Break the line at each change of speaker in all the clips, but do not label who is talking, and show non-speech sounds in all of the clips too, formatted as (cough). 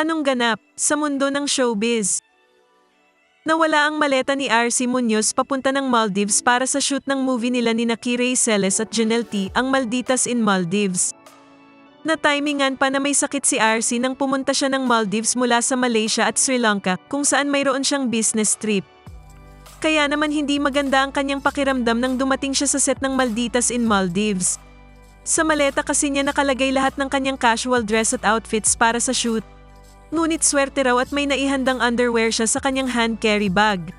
Anong ganap sa mundo ng showbiz? Nawala ang maleta ni RC Munoz papunta ng Maldives para sa shoot ng movie nila ni Nakirei Celes at Janelle T, ang Malditas in Maldives. Na-timingan pa na may sakit si RC nang pumunta siya ng Maldives mula sa Malaysia at Sri Lanka kung saan mayroon siyang business trip. Kaya naman hindi maganda ang kanyang pakiramdam nang dumating siya sa set ng Malditas in Maldives. Sa maleta kasi niya nakalagay lahat ng kanyang casual dress at outfits para sa shoot. Ngunit swerte raw at may naihandang underwear siya sa kanyang hand carry bag.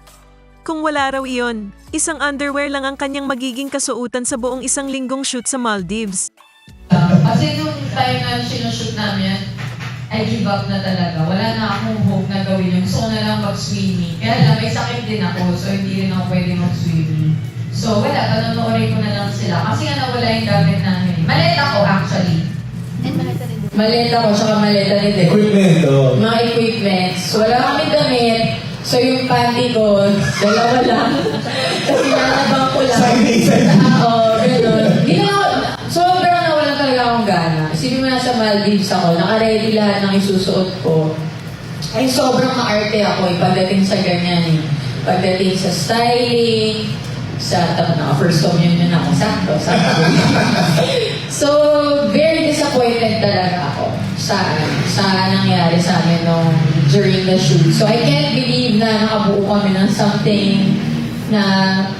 Kung wala raw iyon, isang underwear lang ang kanyang magiging kasuutan sa buong isang linggong shoot sa Maldives.
Kasi nung time na sinushoot namin, I give up na talaga. Wala na akong hope na gawin yun. Gusto ko na lang mag-swimming. Kaya lang, may sakit din ako, so hindi rin ako pwede mag-swimming. So wala, panonoodin ko na lang sila. Kasi nga nawala yung gamit namin. Maleta ko actually. Maleta ko, tsaka maleta ni Deb.
Equipment, oh.
Mga equipments. Wala kami damit. So yung panty ko, dalawa lang. (laughs) Kasi nanabang ko lang.
Side A, side B.
Oo, gano'n. Hindi na ako, sobrang nawalan talaga akong gana. Isipin mo na sa Maldives ako, naka-ready lahat ng isusuot ko. Ay, sobrang maarte ako eh, pagdating sa ganyan eh. Pagdating sa styling, sa tapos na first communion ako, sakto, sakto. (laughs) so, disappointed talaga ako sa sa nangyari sa amin nung during the shoot. So, I can't believe na nakabuo kami ng something na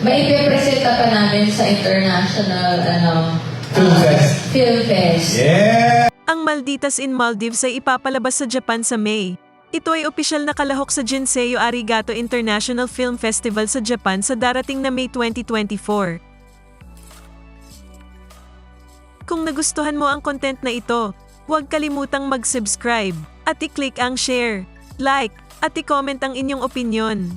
maipipresenta pa namin sa international ano,
Film
uh,
fest.
Film Fest.
Yeah!
Ang Malditas in Maldives ay ipapalabas sa Japan sa May. Ito ay opisyal na kalahok sa Jinsei Arigato International Film Festival sa Japan sa darating na May 2024. Kung nagustuhan mo ang content na ito, huwag kalimutang mag-subscribe at i-click ang share, like, at i-comment ang inyong opinion.